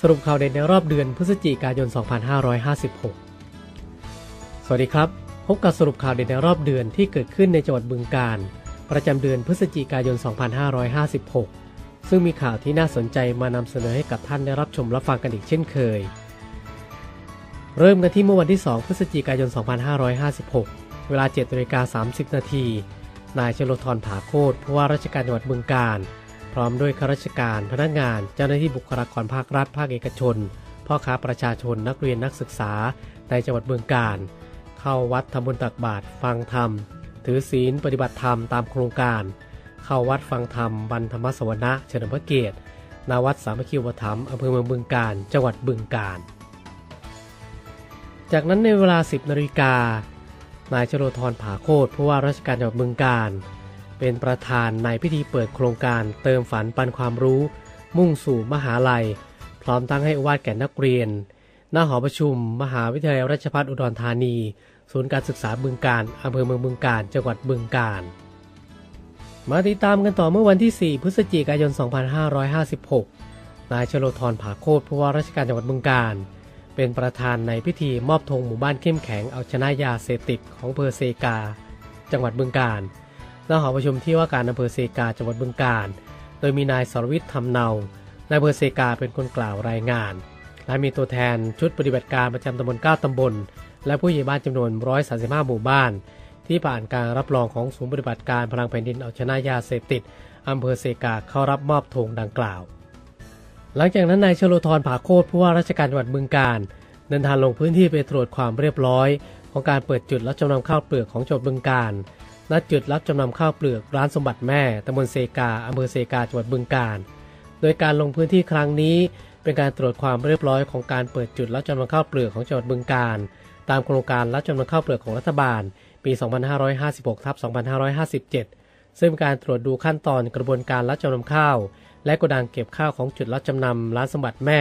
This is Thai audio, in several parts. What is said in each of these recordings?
สรุปข่าวเด่นในรอบเดือนพฤศจิกายน 2556 สวัสดีครับ พบกับสรุปข่าวเด่นในรอบเดือนที่เกิดขึ้นในจังหวัดบึงกาฬ ประจำเดือนพฤศจิกายน 2556 ซึ่งมีข่าวที่น่าสนใจมานำเสนอให้กับท่านได้รับชมรับฟังกันอีกเช่นเคย เริ่มกันที่เมื่อวันที่ 2 พฤศจิกายน 2556 เวลา7นาฬิกา30 นาที นายชลธรผาโคตรผู้ว่าราชการจังหวัดบึงกาฬ ร้อมด้วยข้าราชการ พนักงาน เจ้าหน้าที่บุคลากรภาครัฐ ภาคเอกชน พ่อค้าประชาชนนักเรียนนักศึกษาในจังหวัดบึงกาฬเข้าวัดทำบุญตักบาตรฟังธรรม ถือศีลปฏิบัติธรรมตามโครงการ เข้าวัดฟังธรรมบรรธรรมสวนะเฉลิมพระเกียรติณวัดสามัคคีวธรรมอำเภอเมืองบึงกาฬจังหวัดบึงกาฬจากนั้นในเวลา 10นาฬิกานายชโลธรผาโคตรผู้ว่าราชการจังหวัดบึงกาฬ เป็นประธานในพิธีเปิดโครงการเติมฝันปันความรู้ มุ่งสู่มหาลัย พร้อมตั้งให้อวาดแก่นักเรียน หน้าหอประชุม มหาวิทยาลัยราชภัฏอุดรธานี ศูนย์การศึกษาบึงกาฬอำเภอเมืองบึงกาฬจังหวัดบึงกาฬมาติดตามกันต่อเมื่อวันที่ 4 พฤศจิกายน 2556 นายชโลธรผาโคตรผู้ว่าราชการจังหวัดบึงกาฬเป็นประธานในพิธีมอบธงหมู่บ้านเข้มแข็งเอาชนะยาเสพติดของอำเภอเซกา จังหวัดบึงกาฬ ณหอประชุมที่ว่าการอำเภอเซกาจังหวัดบึงกาฬ โดยมีนายสรวิทย์ทำเนานายอำเภอเซกาเป็นคนกล่าวรายงาน และมีตัวแทนชุดปฏิบัติการประจำตำบล 9 ตำบล และผู้ใหญ่บ้านจำนวน 135 หมู่บ้าน ที่ผ่านการรับรองของศูนย์ปฏิบัติการพลังแผ่นดินเอาชนะยาเสพติดอำเภอเซกาเข้ารับมอบธงดังกล่าว หลังจากนั้นนายชโลธรผาโคตรผู้ว่าราชการจังหวัดบึงกาฬเดินทางลงพื้นที่ไปตรวจความเรียบร้อย ของการเปิดจุดรับจำนำข้าวเปลือกของจังหวัดบึงกาฬ ณจุดรับจำนำข้าวเปลือกร้านสมบัติแม่ตำบลเซกาอำเภอเซกาจังหวัดบึงกาฬโดยการลงพื้นที่ครั้งนี้ เป็นการตรวจความเรียบร้อยของการเปิดจุดรับจำนำข้าวเปลือกของจังหวัดบึงกาฬตามโครงการรับจำนำข้าวเปลือกของรัฐบาล ปี 2556ทับ2557 ซึ่งเป็นการตรวจดูขั้นตอนกระบวนการรับจำนำข้าว และโกดังเก็บข้าวของจุดรับจำนำร้านสมบัติแม่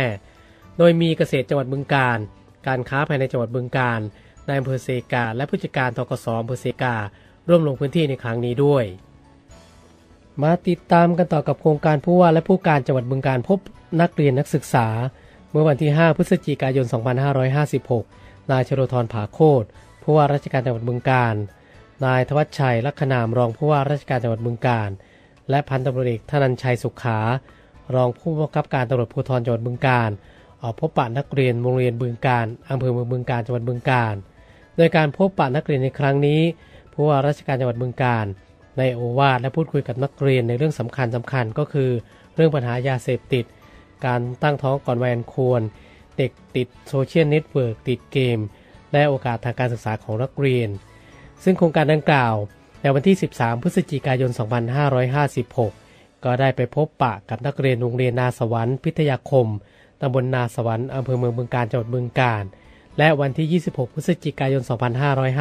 โดยมีเกษตรจังหวัดบึงกาฬการค้าภายในจังหวัดบึงกาฬนายอำเภอเซกา และผู้จัดการทกสอำเภอเซกา ร่วมลงพื้นที่ในครั้งนี้ด้วย มาติดตามกันต่อกับโครงการผู้ว่าและผู้การจังหวัดบึงการพบนักเรียนนักศึกษา เมื่อวันที่ 5 พฤศจิกายน 2556 นายชโลธรผาโคตผู้ว่าราชการจังหวัดบึงการ นายทวัชชัยลักษณามรองผู้ว่าราชการจังหวัดบึงการ และพันตำรวจเอกธนันชัยสุขารองผู้บังคับการตำรวจภูธรจังหวัดบึงการออกพบปะนักเรียนโรงเรียนบึงการอำเภอเมืองบึงการจังหวัดบึงการ โดยการพบปะนักเรียนในครั้งนี้ ผู้ว่าราชการจังหวัดบึงการในโอวาทและพูดคุยกับนักเรียนในเรื่องสำคัญสำคัญก็คือ เรื่องปัญหายาเสพติด การตั้งท้องก่อนวัยอันควร เด็กติดโซเชียลเน็ตเวิร์กติดเกม และโอกาสทางการศึกษาของนักเรียน ซึ่งโครงการดังกล่าว ในวันที่ 13 พฤศจิกายน 2556 ก็ได้ไปพบปะกับนักเรียนโรงเรียนนาสวรรค์พิทยาคมตำบลนาสวรรค์อำเภอเมืองบึงการจังหวัดบึงการ และวันที่ 26 พฤศจิกายน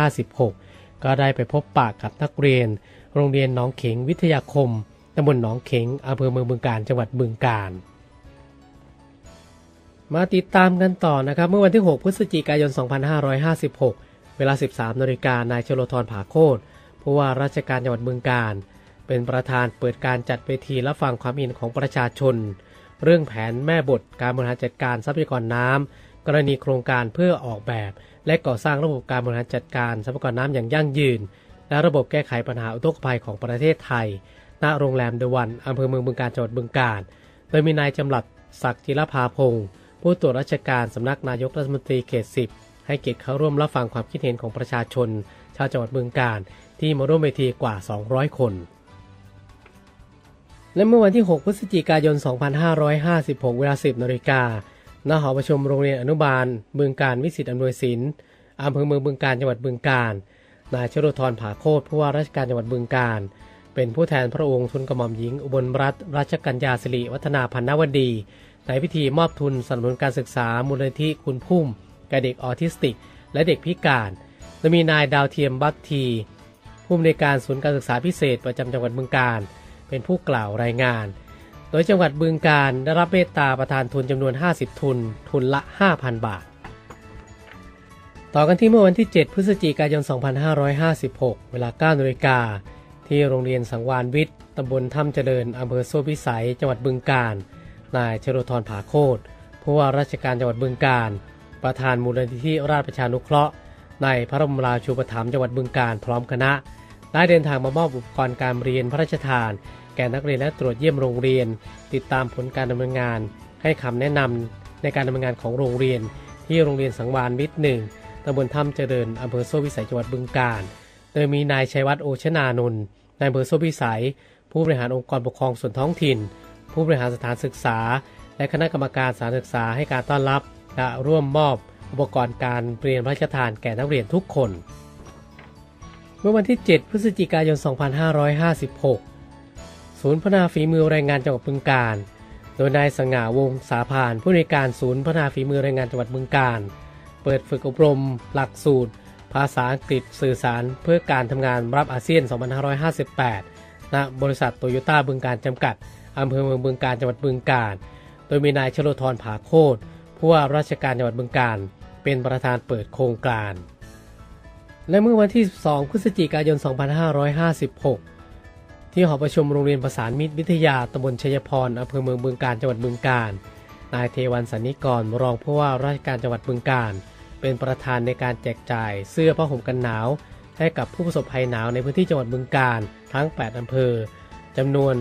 2556 ก็ได้ไปพบปะกับนักเรียน โรงเรียนหนองเข็งวิทยาคมตำบลหนองเข็งอำเภอเมืองบึงการจังหวัดบึงการมาติดตามกันต่อนะครับ เมื่อวันที่ 6 พฤศจิกายน 2556 เวลา 13นาฬิกานายชโลธรผาโคตผู้ว่าราชการจังหวัดบึงการ เป็นประธานเปิดการจัดเวทีรับฟังความเห็นของประชาชน เรื่องแผนแม่บทการบริหารจัดการทรัพยากรน้ำ กรณีโครงการเพื่อออกแบบ และก่อสร้างระบบการบริหารจัดการทรัพยากรน้ำอย่างยั่งยืน และระบบแก้ไขปัญหาอุทกภัยของประเทศไทย ณ โรงแรมเดวันอำเภอเมืองบึงการจังหวัดบึงการ โดยมีนายจำหลัดศักดิ์จิรภาพงศ์ผู้ตรวจราชการสำนักนายกรัฐมนตรีเขต10ให้เกียรติเข้าร่วมรับฟังความคิดเห็นของประชาชน ชาวจังหวัดบึงการ ที่มาร่วมเวทีกว่า 200 คน และเมื่อวันที่ 6 พฤศจิกายน 2556 เวลา 10นาฬิกา ณหอประชุมโรงเรียนอนุบาลบึงการวิสิตอำนวยสินอำเภอเมืองบึงการจังหวัดบึงการ นายชโลธรผาโคตผู้ว่าราชการจังหวัดบึงการ เป็นผู้แทนพระองค์ทุนกระหม่อมหญิง อุบลรัตนราชกัญญาสิริวัฒนาพันนวดี ในพิธีมอบทุนสนับสนุนการศึกษามูลนิธิคุณพุ่มแก่เด็กออทิสติก และเด็กพิการโดยมีนายดาวเทียมบัตที ผู้อำนวยการศูนย์การศึกษาพิเศษประจำจังหวัดบึงการ เป็นผู้กล่าวรายงาน ดยจังหวัดบึงการได้รับเมตตาประธานทุนจำนวน 50 ทุน ทุนละ 5,000 บาท ต่อกันที่เมื่อวันที่ 7 พฤศจิกายน 2556 เวลา9นาฬิกา ที่โรงเรียนสังวานวิทย์ตำบลถ้ำเจริญอำเภอโซ่พิสัย จังหวัดบึงการ นายชโลธรผาโคตรผู้ว่าราชการจังหวัดบึงกาฬประธานมูลนิธิราชประชานุเคราะห์ ในพระบรมราชูปถัมภ์จังหวัดบึงกาฬพร้อมคณะ ได้เดินทางมามอบอุปกรณ์การเรียนพระราชทาน แก่นักเรียนและตรวจเยี่ยมโรงเรียน ติดตามผลการดำเนินงาน ให้คำแนะนำในการดำเนินงานของโรงเรียน ที่โรงเรียนสังวานมิตรหนึ่งตำบลถ้ำเจริญอำเภอโซ่วิสัยจังหวัดบึงกาฬโดยมีนายชัยวัฒน์โอชนานนท์นายอำเภอโซ่วิสัย ผู้บริหารองค์กรปกครองส่วนท้องถิ่น ผู้บริหารสถานศึกษา และคณะกรรมการสถานศึกษาให้การต้อนรับและร่วมมอบอุปกรณ์การเรียนพระราชทานแก่นักเรียนทุกคน เมื่อวันที่ 7 พฤศจิกายน 2556 ศูนย์พัฒนาฝีมือแรงงานจังหวัดบึงกาฬโดยนายสง่าวงศ์สาพานผู้ในการศูนย์พัฒนาฝีมือแรงงานจังหวัดบึงกาฬเปิดฝึกอบรม หลักสูตร ภาษาอังกฤษสื่อสาร เพื่อการทำงานรับอาเซียน 2558 ณ บริษัทโตโยต้าบึงการจำกัดอำเภอเมืองบึงการจังหวัดบึงกาฬโดยมีนายชโลธรผาโคตผู้ว่าราชการจังหวัดบึงกาฬเป็นประธานเปิดโครงการ และเมื่อวันที่ 12 พฤศจิกายน 2556 ที่หอประชุมโรงเรียนประสานมิตรวิทยาตำบลชัยพรอำเภอเมืองบึงกาฬจังหวัดบึงกาฬนายเทวันสันนิกรรองผู้ว่าราชการจังหวัดบึงกาฬเป็นประธานในการแจกจ่ายเสื้อผ้าห่มกันหนาว ให้กับผู้ประสบภัยหนาวในพื้นที่จังหวัดบึงกาฬทั้ง 8 อำเภอจำนวน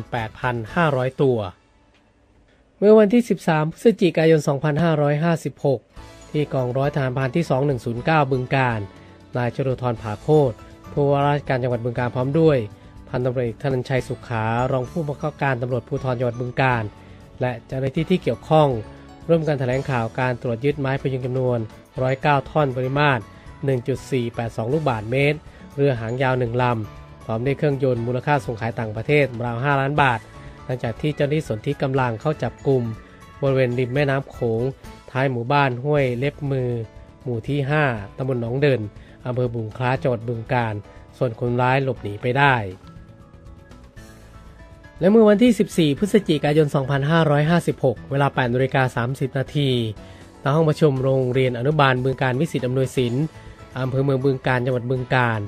8,500 ตัว เมื่อวันที่ 13 พฤศจิกายน 2556 ที่กองร้อยทหารพานที่ 2109 บึงกาฬนายจรุธรผาโคตรผู้ว่าราชการจังหวัดบึงกาฬพร้อมด้วย พันตำรวจเอกธนัญชัยสุขารองผู้บังคับการตำรวจภูธรจังหวัดบึงกาฬและเจ้าหน้าที่ที่เกี่ยวข้อง ร่วมกันแถลงข่าวการตรวจยึดไม้พยุงจำนวน 109 ท่อนปริมาตร 1.482 ลูกบาศก์เมตร เรือหางยาว 1 ลำ พร้อมด้วยเครื่องยนต์มูลค่าส่งขายต่างประเทศราว 5 ล้านบาท หลังจากที่เจ้าหน้าที่สนที่กำลังเข้าจับกลุ่มบริเวณริมแม่น้ำโขง ท้ายหมู่บ้านห้วยเล็บมือ หมู่ที่ 5ตำบลหนองเดินอำเภอบุงคล้าจังหวัดบึงกาฬส่วนคนร้ายหลบหนีไปได้ และเมื่อวันที่ 14 พฤศจิกายน 2556 เวลา8นาฬิกา30 นาทีณห้องประชุมโรงเรียนอนุบาลบึงการวิสิตอำนวยสินอำเภอเมืองบึงการจังหวัดบึงการ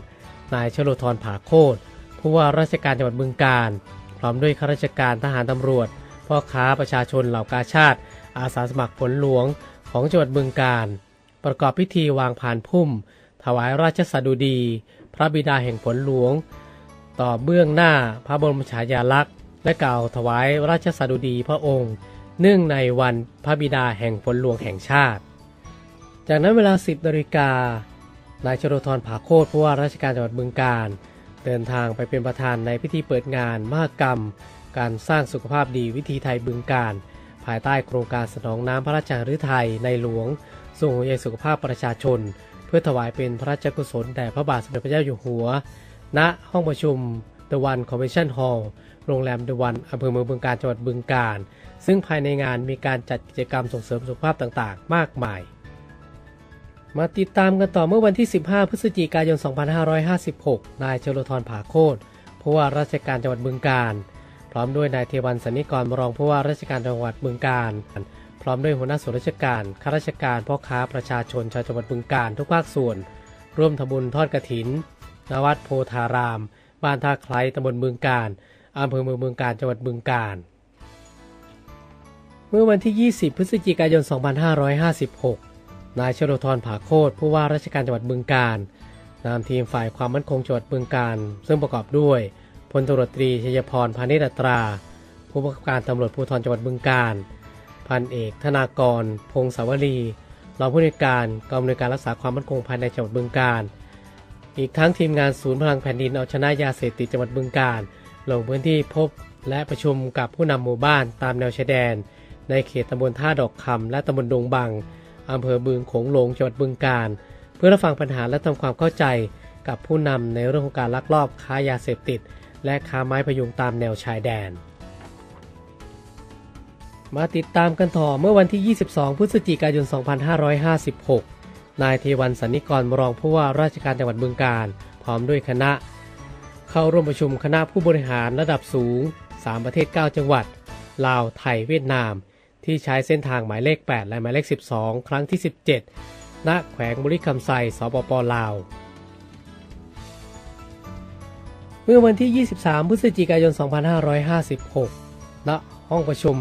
นายชโลธรผาโคตผู้ว่าราชการจังหวัดบึงการ พร้อมด้วยข้าราชการทหารตำรวจ พ่อค้าประชาชนเหล่ากาชาติ อาสาสมัครผลหลวงของจังหวัดบึงการ ประกอบพิธีวางผ่านพุ่ม ถวายราชสดุดี พระบิดาแห่งผลหลวง ต่อเบื้องหน้าพระบรมฉายาลักษณ์ และกล่าวถวายราชสดุดีพระองค์ เนื่องในวันพระบิดาแห่งผลหลวงแห่งชาติ จากนั้นเวลา 10นาฬิกานายชโรธรผาโคตรผู้ว่าราชการจังหวัดบึงการ เดินทางไปเป็นประธานในพิธีเปิดงานมหกรรม การสร้างสุขภาพดีวิธีไทยบึงการ ภายใต้โครงการสนองน้ำพระราชาฤทัยในหลวงส่งห่วงใยสุขภาพประชาชน เพื่อถวายเป็นพระราชกุศลแด่พระบาทสมเด็จพระเจ้าอยู่หัว ณห้องประชุม The One Convention Hall โรงแรม The One อำเภอเมืองบึงการจังหวัดบึงการ ซึ่งภายในงานมีการจัดกิจกรรมส่งเสริมสุขภาพต่างๆ มากมาย มาติดตามกันต่อเมื่อวันที่ 15 พฤศจิกายน 2556 นายชลธรผาโคตรผู้ว่าราชการจังหวัดบึงการ พร้อมด้วยนายเทวันสันนิกรรองผู้ว่าราชการจังหวัดบึงการพร้อมด้วยหัวหน้าส่วนราชการข้าราชการพ่อค้าประชาชนชาวจังหวัดบึงการทุกภาคส่วน ร่วมทำบุญทอดกระถินณวัดโพธาราม บ้านท่าไคล้ตำบลบึงการ อำเภอเมืองบึงการจังหวัดบึงการเมื่อวันที่ 20 พฤศจิกายน 2556 นายชโลธรผาโคตผู้ว่าราชการจังหวัดบึงการนำทีมฝ่ายความมั่นคงจังหวัดบึงการซึ่งประกอบด้วยพลตรวจตรีชัยพรพานิชตรา ผู้บังคับการตำรวจภูธรจังหวัดบึงการพันเอกธนากร พงศาวลีรองผู้ในวยการกองอำนวยการรักษาความมั่นคงภายในจังหวัดบึงการอีกทั้งทีมงานศูนย์พลังแผ่นดินเอาชนะยาเสพติดจังหวัดบึงการ ลงพื้นที่พบและประชุมกับผู้นำหมู่บ้านตามแนวชายแดน ในเขตตำบลท่าดอกคำและตำบลดงบังอำเภอบึงโขงหลงจังหวัดบึงการเพื่อรับฟังปัญหาและทำความเข้าใจกับผู้นำในเรื่องของการลักลอบค้ายาเสพติด และค้าไม้พยุงตามแนวชายแดน มาติดตามกันต่อเมื่อวันที่ 22 พฤศจิกายน 2556 นายเทวันสันนิกรรองผู้ว่าราชการจังหวัดบึงการพร้อมด้วยคณะ เข้าร่วมประชุมคณะผู้บริหารระดับสูง 3 ประเทศ 9 จังหวัด ลาว ไทย เวียดนาม ที่ใช้เส้นทางหมายเลข 8 และหมายเลข 12 ครั้งที่ 17 ณ แขวงบุรีคำไซสปปลาว เมื่อวันที่ 23 พฤศจิกายน 2556 ณ ห้องประชุม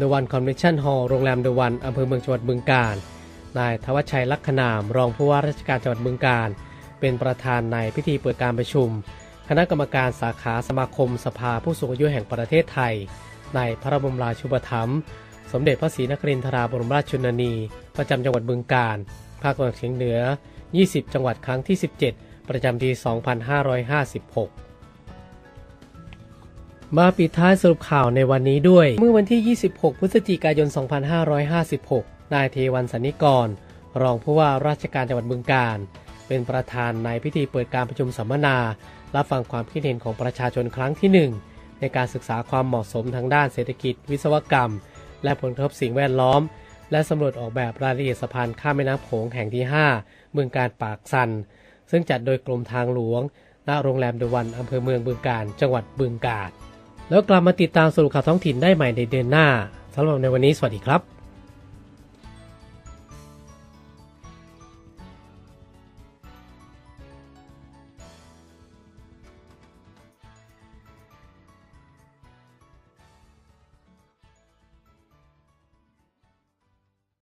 The One Convention Hall โรงแรม The One อำเภอเมืองจังหวัดบึงกาฬ นายทวัชชัยลักษณาม รองผู้ว่าราชการจังหวัดบึงกาฬ เป็นประธานในพิธีเปิดการประชุม คณะกรรมการสาขาสมาคมสภาผู้สูงอายุแห่งประเทศไทย ในพระบรมราชูปถัมภ์สมเด็จพระศรีนครินทราบรมราชชนนี ประจำจังหวัดบึงกาฬภาคตะวันออกเฉียงเหนือ 20 จังหวัดครั้งที่ 17 ประจำปี 2556มาปิดท้ายสรุปข่าวในวันนี้ด้วย เมื่อวันที่ 26 พฤศจิกายน 2556 นายเทวันสันนิกร รองผู้ว่าราชการจังหวัดบึงกาฬ เป็นประธานในพิธีเปิดการประชุมสัมมนา รับฟังความคิดเห็นของประชาชนครั้งที่ 1 ในการศึกษาความเหมาะสมทางด้านเศรษฐกิจ วิศวกรรม และผลกระทบสิ่งแวดล้อม และสำรวจออกแบบรายละเอียดสะพานข้ามแม่น้ำโขงแห่งที่ 5 เมืองการปากสัน ซึ่งจัดโดยกรมทางหลวงณโรงแรมเดวันอำเภอเมืองบึงกาฬจังหวัดบึงกาฬแล้วกลับมาติดตามสรุปข่าวท้องถิ่นได้ใหม่ในเดือนหน้าสำหรับในวันนี้สวัสดีครับ